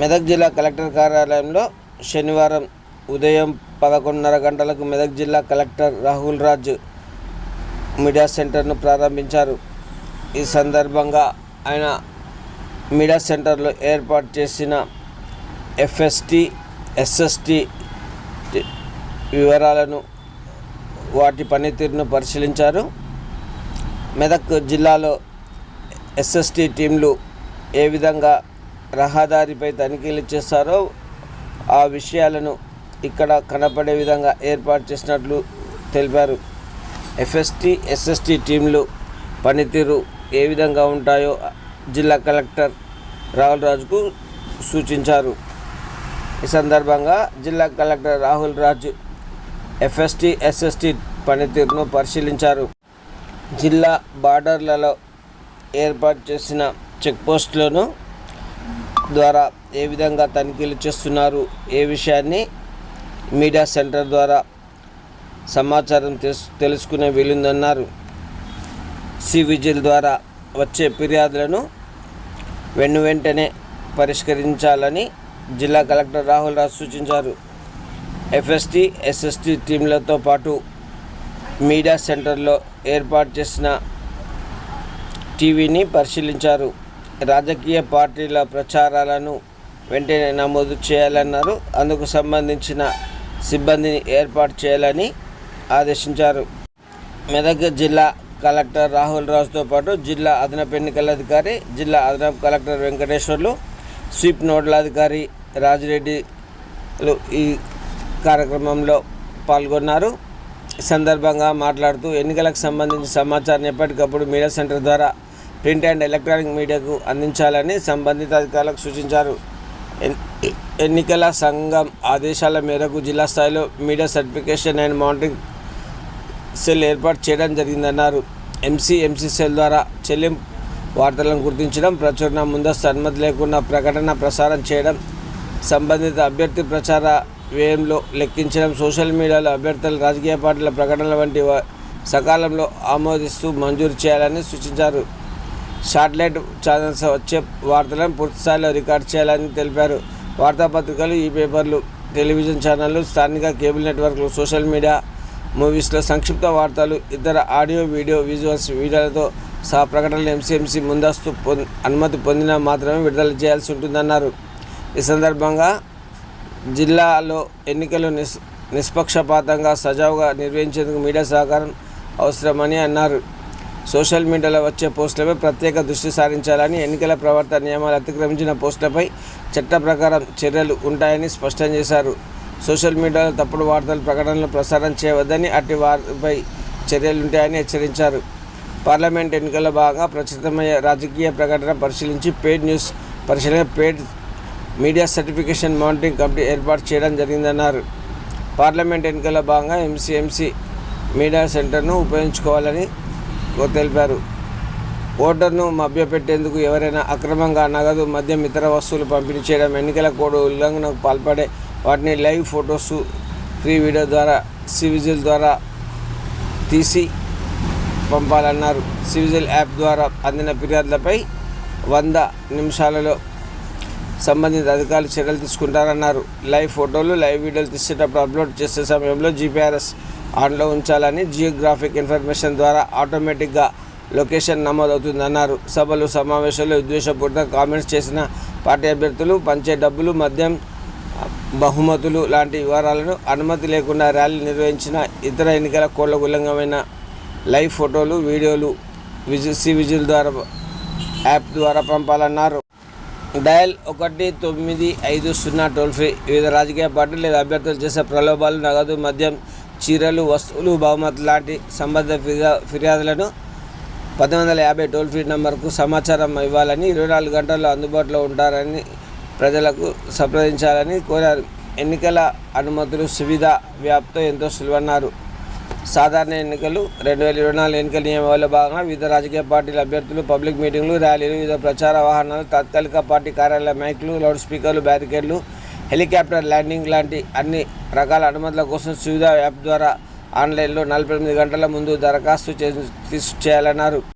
మెదక్ జిల్లా కలెక్టర్ కార్యాలయంలో శనివారం ఉదయం పదకొండున్నర గంటలకు మెదక్ జిల్లా కలెక్టర్ రాహుల్ రాజ్ మీడియా సెంటర్ను ప్రారంభించారు. ఈ సందర్భంగా ఆయన మీడియా సెంటర్లో ఏర్పాటు చేసిన ఎఫ్ఎస్టి ఎస్ఎస్టి వివరాలను వాటి పనితీరును పరిశీలించారు. మెదక్ జిల్లాలో ఎస్ఎస్టి టీంలు ఏ విధంగా రహదారిపై తనిఖీలు చేస్తారో ఆ విషయాలను ఇక్కడ కనపడే విధంగా ఏర్పాటు చేసినట్లు తెలిపారు. ఎఫ్ఎస్టీ ఎస్ఎస్టి టీంలు పనితీరు ఏ విధంగా ఉంటాయో జిల్లా కలెక్టర్ రాహుల్ రాజుకు సూచించారు. ఈ సందర్భంగా జిల్లా collector Rahul Raju FST SST పనితీరును పరిశీలించారు. జిల్లా బార్డర్లలో ఏర్పాటు చేసిన చెక్పోస్టులను ద్వారా ఏ విధంగా తనిఖీలు చేస్తున్నారు ఏ విషయాన్ని మీడియా సెంటర్ ద్వారా సమాచారం తెలుసుకునే వీలుందన్నారు. సి విజిల్ ద్వారా వచ్చే ఫిర్యాదులను వెను వెంటనే పరిష్కరించాలని జిల్లా కలెక్టర్ రాహుల్ రాజ్ సూచించారు. ఎఫ్ఎస్టి ఎస్ఎస్టి టీంలతో పాటు మీడియా సెంటర్లో ఏర్పాటు చేసిన టీవీని పరిశీలించారు. రాజకీయ పార్టీల ప్రచారాలను వెంటనే నమోదు చేయాలన్నారు. అందుకు సంబంధించిన సిబ్బందిని ఏర్పాటు చేయాలని ఆదేశించారు. మెదక్ జిల్లా కలెక్టర్ రాహుల్ రాజుతో పాటు జిల్లా అదనపు ఎన్నికల అధికారి జిల్లా అదనపు కలెక్టర్ వెంకటేశ్వర్లు స్వీప్ నోడల్ అధికారి రాజిరెడ్డిలు ఈ కార్యక్రమంలో పాల్గొన్నారు. ఈ సందర్భంగా మాట్లాడుతూ ఎన్నికలకు సంబంధించిన సమాచారం ఎప్పటికప్పుడు మీడియా సెంటర్ ద్వారా ప్రింట్ అండ్ ఎలక్ట్రానిక్ మీడియాకు అందించాలని సంబంధిత అధికారులకు సూచించారు. ఎన్నికల సంఘం ఆదేశాల మేరకు జిల్లా స్థాయిలో media certification and monitoring cell ఏర్పాటు చేయడం జరిగిందన్నారు. ఎంసీ ఎంసీ సెల్ ద్వారా చెల్లింపు వార్తలను గుర్తించడం ప్రచురణ ముందస్తు అనుమతి లేకుండా ప్రకటన ప్రసారం చేయడం సంబంధిత అభ్యర్థి ప్రచార వ్యయంలో లెక్కించడం సోషల్ మీడియాలో అభ్యర్థులు రాజకీయ పార్టీల ప్రకటనల వంటి సకాలంలో ఆమోదిస్తూ మంజూరు చేయాలని సూచించారు. శాటిలైట్ ఛానల్స్ వచ్చే వార్తలను పూర్తిస్థాయిలో రికార్డ్ చేయాలని తెలిపారు. వార్తాపత్రికలు ఈ పేపర్లు టెలివిజన్ ఛానళ్ళు స్థానిక కేబుల్ నెట్వర్క్లు సోషల్ మీడియా మూవీస్లో సంక్షిప్త వార్తలు ఇతర ఆడియో వీడియో విజువల్స్ వీడియోలతో సహా ప్రకటనలు ఎంసీఎంసీ ముందస్తు అనుమతి పొందినా మాత్రమే విడుదల చేయాల్సి ఉంటుందన్నారు. ఈ సందర్భంగా జిల్లాలో ఎన్నికలు నిస్ నిష్పక్షపాతంగా సజావుగా నిర్వహించేందుకు మీడియా సహకారం అవసరమని అన్నారు. సోషల్ మీడియాలో వచ్చే పోస్టులపై ప్రత్యేక దృష్టి సారించాలని ఎన్నికల ప్రవర్తన నియమాలు అతిక్రమించిన పోస్టులపై చట్ట ప్రకారం చర్యలు ఉంటాయని స్పష్టం చేశారు. సోషల్ మీడియాలో తప్పుడు వార్తలు ప్రకటనలు ప్రసారం చేయవద్దని అట్టి వారిపై చర్యలు ఉంటాయని హెచ్చరించారు. పార్లమెంట్ ఎన్నికల్లో భాగంగా ప్రచురితమయ్యే రాజకీయ ప్రకటన పరిశీలించి పెయిడ్ న్యూస్ పరిశీలన paid media certification monitoring committee ఏర్పాటు చేయడం జరిగిందన్నారు. పార్లమెంట్ ఎన్నికల్లో భాగంగా ఎంసీఎంసీ మీడియా సెంటర్ను ఉపయోగించుకోవాలని తెలిపారు. ఓటర్ను మభ్యపెట్టేందుకు ఎవరైనా అక్రమంగా నగదు మద్యం ఇతర వస్తువులు పంపిణీ చేయడం ఎన్నికల కోడ్ ఉల్లంఘనకు పాల్పడే వాటిని లైవ్ ఫొటోస్ ఫ్రీ వీడియో ద్వారా సివిజిల్ ద్వారా తీసి పంపాలన్నారు. సివిజిల్ యాప్ ద్వారా అందిన ఫిర్యాదులపై వంద నిమిషాలలో సంబంధిత అధికారులు చర్యలు తీసుకుంటారన్నారు. లైవ్ ఫోటోలు లైవ్ వీడియోలు తీసేటప్పుడు అప్లోడ్ చేసే సమయంలో జీపీఆర్ఎస్ ఆన్లో ఉంచాలని జియోగ్రాఫిక్ ఇన్ఫర్మేషన్ ద్వారా ఆటోమేటిక్గా లొకేషన్ నమోదవుతుందన్నారు. సభలు సమావేశాలు ఉద్దేశపూర్త కామెంట్స్ చేసిన పార్టీ అభ్యర్థులు పంచే డబ్బులు మద్యం బహుమతులు లాంటి వివరాలను అనుమతి లేకుండా ర్యాలీ నిర్వహించిన ఇతర ఎన్నికల కోడ్లకు లైవ్ ఫోటోలు వీడియోలు విజి సి విజిల్ ద్వారా యాప్ ద్వారా పంపాలన్నారు. డయల్ ఒకటి తొమ్మిది ఐదు సున్నా టోల్ ఫ్రీ వివిధ రాజకీయ పార్టీలు లేదా అభ్యర్థులు చేసే ప్రలోభాలు నగదు మద్యం చీరలు వస్తువులు బహుమతులు లాంటి సంబంధ ఫిర్యా ఫిర్యాదులను పంతొమ్మిది వందల యాభై టోల్ ఫ్రీ నెంబర్కు సమాచారం ఇవ్వాలని ఇరవై నాలుగు గంటల్లో అందుబాటులో ఉంటారని ప్రజలకు సంప్రదించాలని కోరారు. ఎన్నికల అనుమతులు సువిధ వ్యాప్తో ఎంతో సులువన్నారు. సాధారణ ఎన్నికలు రెండు వేల ఇరవై నాలుగు ఎన్నికల నియమావళిలో భాగంగా వివిధ రాజకీయ పార్టీల అభ్యర్థులు పబ్లిక్ మీటింగ్లు ర్యాలీలు వివిధ ప్రచార వాహనాలు తాత్కాలిక పార్టీ కార్యాలయ మైక్లు లౌడ్ స్పీకర్లు బ్యారికేడ్లు హెలికాప్టర్ ల్యాండింగ్ లాంటి అన్ని రకాల అనుమతుల కోసం సువిధ యాప్ ద్వారా ఆన్లైన్లో నలభై ఎనిమిది గంటల ముందు దరఖాస్తు చే చేయాలన్నారు.